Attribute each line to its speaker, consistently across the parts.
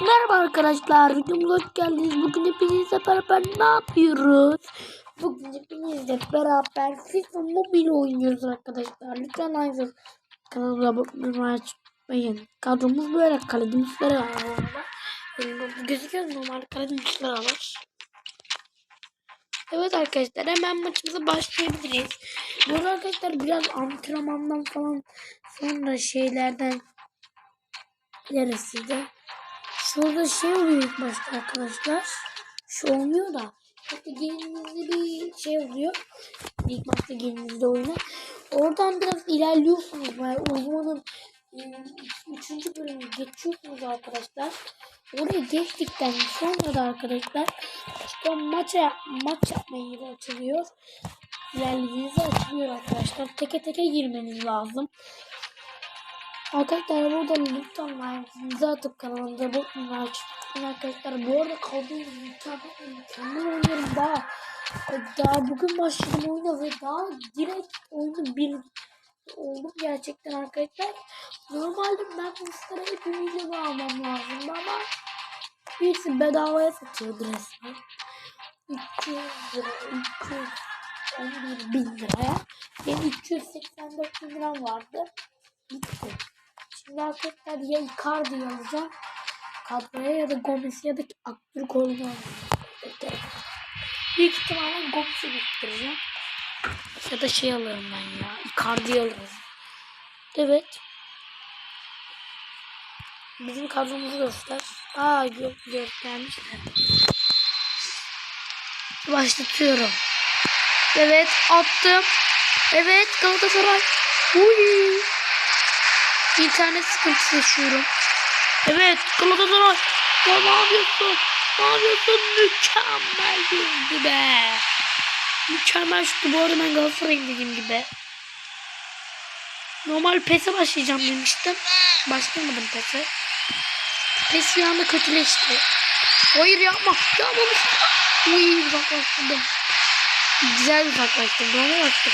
Speaker 1: Merhaba arkadaşlar, videomuza hoş geldiniz. Bugün hepinizle beraber ne yapıyoruz? Bugün hepinizle beraber FIFA Mobile oynuyoruz arkadaşlar. Lütfen aynı kanalımıza abone unutmayın. Kadromuz böyle kaleci müşteri var. bu arada. Yani Gözüküyor normal kaleci müşteri var. Evet arkadaşlar hemen maçımıza başlayabiliriz. Bu arkadaşlar biraz antrenmandan falan sonra şeylerden ilerisiydi. Şurada şey oluyor ilk başta arkadaşlar. Şu olmuyor da. Hatta gelinizde bir şey oluyor. İlk başta gelinizde oyunu. Oradan biraz ilerliyorsunuz. Yani uzmanın e, üçüncü bölümü geçiyorsunuz arkadaşlar. Oraya geçtikten sonra da arkadaşlar işte maça, maç yapma yeri açılıyor. İlerlediğinizde açılıyor arkadaşlar. Teke teke girmeniz lazım. Arkadaşlar burada lütfen like'ınızı atıp kanalımıza bakmayın açın arkadaşlar. Bu arada kaldığım mükemmel, oynuyorum daha. Daha bugün başladım oyuna ve daha direkt oyunu bir oldum gerçekten arkadaşlar. Normalde ben Mısır'a hep ümidimi almam lazımdı ama birisi bedavaya satıyordu resmen. 300 lira, 311 bin liraya. Benim 384 bin liram vardı. Gitti. Şimdi arkadaşlar ya Icardi yazacağım. Kadroya ya da Gomez'i ya da Aktürkoğlu'nu alacağım. Büyük ihtimalle Gomez'i getireceğim. Ya da şey alırım ben ya. Icardi alırım. Evet. Bizim kadromuzu göster. Aa yok göstermişler. Başlatıyorum. Evet attım. Evet Galatasaray. Uy. İnternet sıkıntısı yaşıyorum. Evet Galatasaray. Ya ne yapıyorsun? Ne yapıyorsun? Mükemmel girdi be. Mükemmel şuttu. Bu arada ben Galatasaray'ım dediğim gibi. Normal PES'e başlayacağım demiştim. Başlamadım PES'e. PES bir anda kötüleşti. Hayır yapma. Yapmamış. Uy uzaklaştırdım. Güzel uzaklaştırdım. Ona baktım.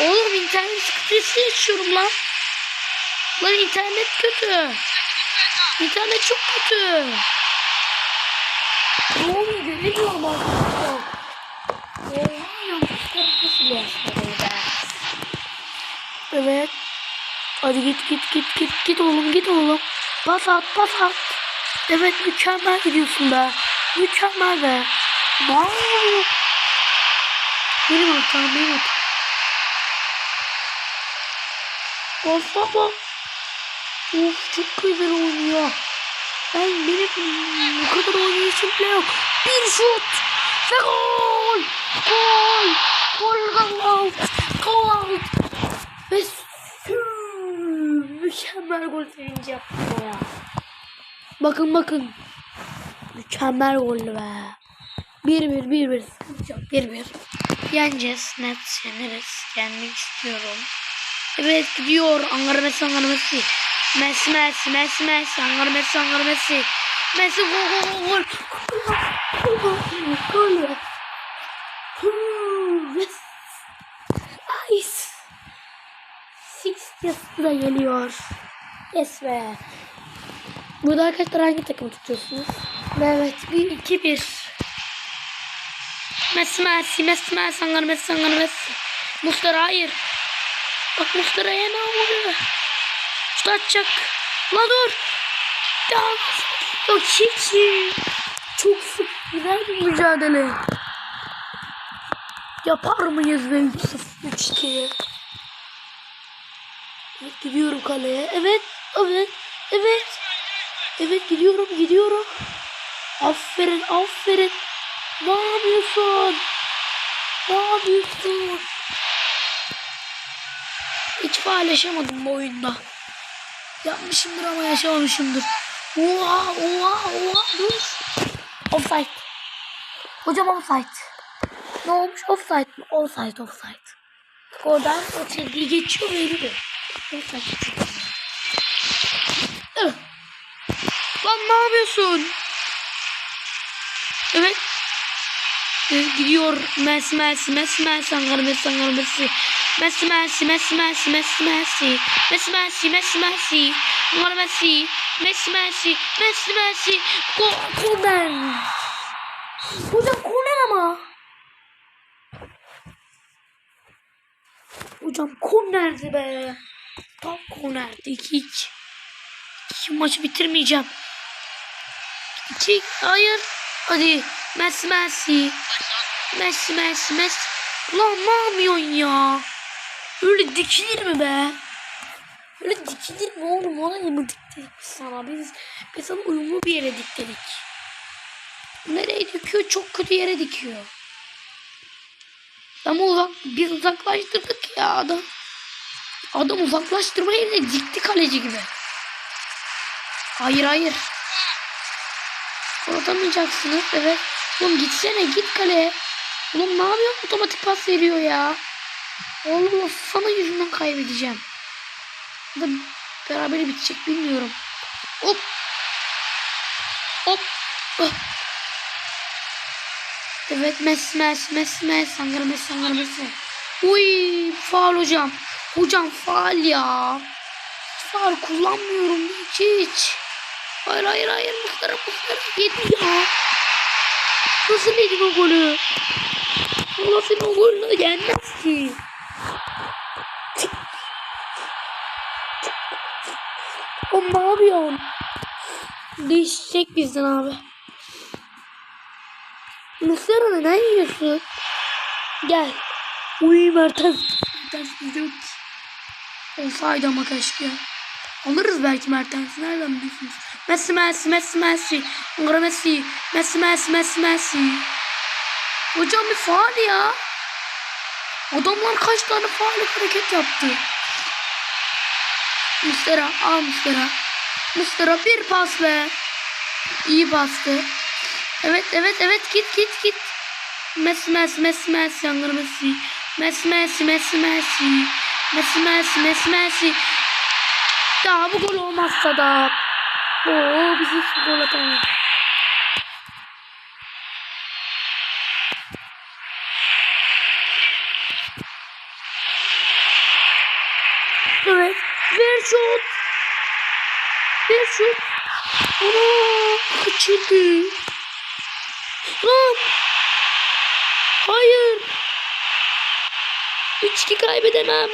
Speaker 1: Oğlum internet sıkıntısı yaşıyorum lan. Lan internet kötü. İnternet çok kötü. Ne oluyor göremiyorum arkadaşlar. Evet. Hadi git git git git git oğlum git oğlum. Pas at pas at. Evet mükemmel gidiyorsun be. Mükemmel be. Wow. Benim hatam benim hatam. Of baba. Of çok güzel oynuyor. Ben benim bu kadar oynayışım bile yok. Bir şut ve gol. Gol. Gol gol. Gol. Ve sü- mükemmel gol sevinci yaptım ya. Bakın bakın. Mükemmel gol be. 1-1 1-1 sıkıntı yok 1-1. Yeneceğiz net yeneriz. Yenmek istiyorum. Evet gidiyor. Ankara Messi, Ankara Messi. Messi, Messi, Messi, Messi. Ankara Messi, Ankara Messi. Messi gol, gol, gol, gol. Gol, Messi. Nice. Six yazısı da geliyor. Yes be. Burada arkadaşlar hangi takımı tutuyorsunuz? Evet, 1-2-1. Messi, Messi, Messi, Messi, Ankara Messi, Ankara Messi. Muslera hayır. Bak Muslera'ya ne oluyor? Şut atacak. La dur. Ya. Yok hiç iyi. Çok sık bir mücadele. Yapar mıyız be 3-2? Evet gidiyorum kaleye. Evet. Evet. Evet. Evet gidiyorum gidiyorum. Aferin aferin. Ne yapıyorsun? Ne yapıyorsun? Hiç faal yaşamadım bu oyunda. Yapmışımdır ama yaşamamışımdır. Oha oha oha dur. Offside. Hocam offside. Ne olmuş offside mi? Offside offside. Oradan o çizgiyi geçiyor ve yürüyor. Offside. Lan ne yapıyorsun? Evet. Evet, gidiyor Messi Messi Messi Messi Ankara Messi Ankara Messi Messi Messi Messi Messi Messi Messi Messi Messi Messi Messi Ankara Messi Messi Messi. Messi Messi. Korner. Hocam korner ama. Hocam kornerdi be. Tam kornerdi. Hiç. Hiç maçı bitirmeyeceğim. İki. Hayır. Hadi. Messi Messi. Messi Messi Messi. Lan ne yapıyorsun ya? Öyle dikilir mi be? Öyle dikilir mi oğlum? Oraya mı diktik biz sana? Biz, biz sana uyumlu bir yere dikledik. Nereye dikiyor? Çok kötü yere dikiyor. Ama uzak, biz uzaklaştırdık ya adam. Adam uzaklaştırma yerine dikti kaleci gibi. Hayır hayır. Atamayacaksınız evet. Oğlum gitsene git kaleye. Oğlum ne yapıyorsun? Otomatik pas veriyor ya. Allah sana yüzünden kaybedeceğim. Da beraber bitecek bilmiyorum. Hop. Hop. Ah. Evet Messi Messi Messi Messi Ankara Messi Ankara Messi. Uy faal hocam. Hocam faal ya. Faal kullanmıyorum hiç hiç. Hayır hayır hayır Muhtar'a Muhtar'a yedi ya. Nasıl yedin o golü? O golünü yenmez ki. O ne yapıyorsun? Değişecek bizden abi. Mısır'ı neden yiyorsun? Gel. Uy Mertens. Mertens yok. Olsaydı ama keşke. Alırız belki Mertens'i. Nereden biliyorsunuz? Messi Messi Messi Messi. Messi. Messi Messi Messi Messi. Hocam bir faal ya. Adamlar kaç tane faal hareket yaptı. Mustera al Mustera. Mustera bir pas be. İyi bastı. Evet evet evet git git git. Messi Messi Messi Messi Ankara Messi. Messi Messi Messi Messi. Messi Messi Messi Messi. Daha bu gol olmazsa da. Oo biz hiç gol. Evet. Ver şut. Ver şut. Ana kaçırdı. Lan. Hayır. 3-2 kaybedemem.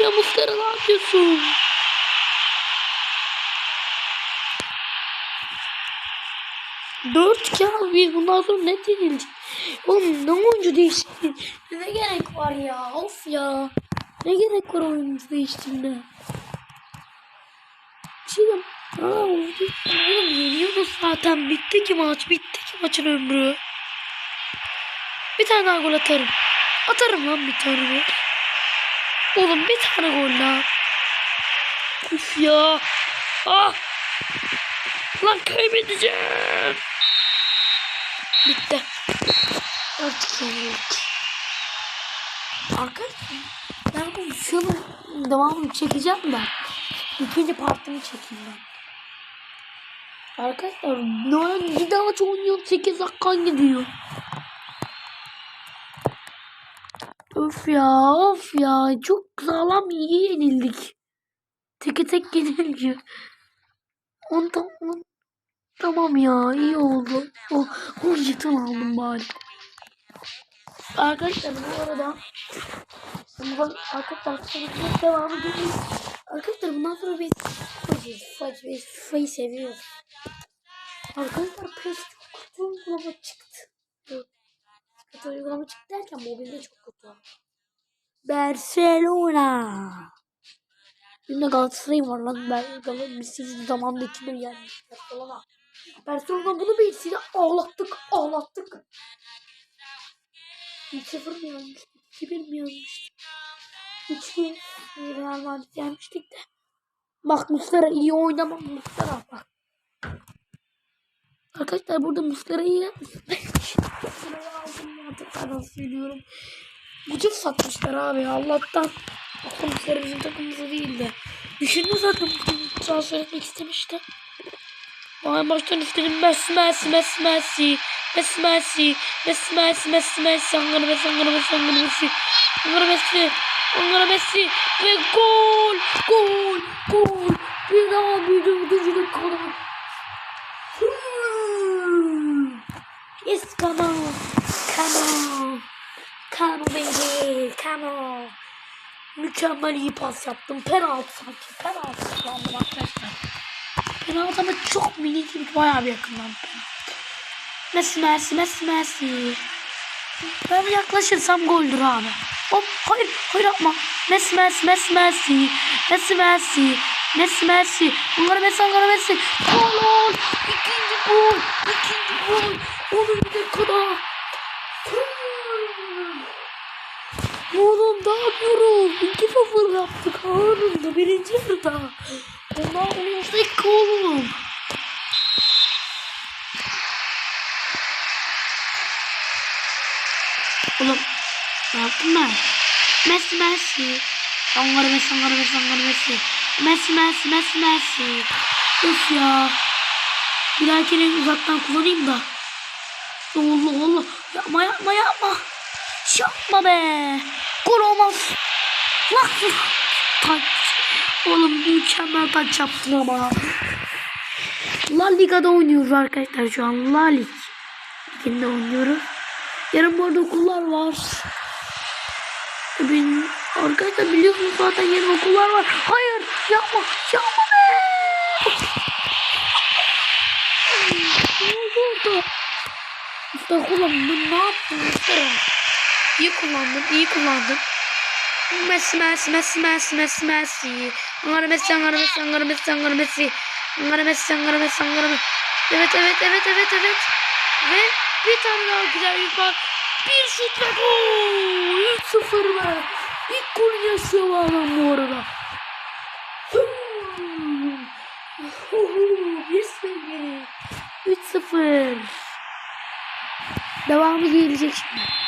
Speaker 1: Ya Muslera ne yapıyorsun? Dört kağıt biz bundan sonra ne denildi? Oğlum ne oyuncu değişti? Ne gerek var ya? Of ya. Ne gerek var oyuncu değiştirmeye? Şimdi Aa, oldu. Oğlum yeniyoruz zaten. Bitti ki maç. Bitti ki maçın ömrü. Bir tane daha gol atarım. Atarım lan bir tane gol. Oğlum bir tane gol daha. Üf ya. Ah. Lan kaybedeceğim. Bitti. Artık yenildik. Arkadaşlar ben bu videonun devamını çekeceğim de. İkinci partını çekeyim ben. Arkadaşlar ne bir daha çok oynuyorum 8 dakika gidiyor. Of ya of ya çok sağlam iyi yenildik. Teke tek yenilgi. On tamam. Tamam ya iyi oldu. O, o jeton aldım bari. Arkadaşlar bu arada arkadaşlar devamı geliyor. Arkadaşlar bundan sonra biz FIFA'yı seviyoruz. Arkadaşlar PES çok kötü uygulama çıktı. Kötü uygulama çıktı derken mobilde çok kötü. Barcelona. Benim de Galatasaray'ım var lan. Ben Galatasaray'ın zamanında 2-1 yenmiş. Barcelona. Barcelona bunu bir size ağlattık ağlattık. 1-0 mı yenmiştik? 2-1 mi yenmiştik? 3-1 Real Madrid yenmiştik de. Bak Muslera iyi oynamam Muslera bak. Arkadaşlar burada Muslera'yı Muslera'yı aldım mantıklardan söylüyorum. Ucuz satmışlar abi Allah'tan. O Muslera bizim takımımızda değildi. Düşündüm zaten transfer etmek istemişti. Vay baştan istedim Messi Messi Messi Messi Messi Messi Messi Messi Messi Messi Ankara Messi Ankara Messi Ankara Messi Ankara Messi Ankara Messi ve gol gol gol Bir daha bir dördüncülük kanalı. Yes, come on. Come on. Come on baby. Come on. Mükemmel iyi pas yaptım. Penaltı sanki. Penaltı kullandım arkadaşlar. Penaltı ama çok minik bir bayağı bir penaltı. Messi Messi Messi Messi. Ben yaklaşırsam goldür abi. Hop hayır hayır yapma. Messi Messi Messi Messi. Messi Messi. Messi Messi. Bunları Messi bunları Messi. Gol. İkinci gol. İkinci gol. Onun bir dakikada. Oğlum ne yapıyorum? 2-0 yaptık anında birinci yarıda. Ondan 10 dakika oğlum. Oğlum ben? Messi Messi. Onları Messi onları Messi onları Messi. Messi Messi Messi Messi. Öf ya. Dahakine uzaktan kullanayım da. Allah Allah. Yapma yapma yapma. Yapma be. Gol olmaz. Lan. Taç. Oğlum mükemmel taç yaptın ama. La Liga'da oynuyoruz arkadaşlar şu an. La Lig. Liginde oynuyoruz. Yarın bu arada okullar var. Ben, arkadaşlar biliyorsunuz zaten yarın okullar var. Hayır yapma yapma be. Ne oldu orada? Usta kullandım. Ne yaptın usta? İyi kullandım. iyi kullandım. Messi Messi Messi Messi Messi Messi. Angara Messi Angara Messi Angara Messi Angara Messi. Angara Messi Angara Messi Angara Messi. Evet evet evet evet evet. Ve bir tane daha güzel bir. Bir şut ve gol. 3-0 be. İlk golü yaşıyor bu adam bu arada. Baby. 3-0. Devamı gelecek şimdi.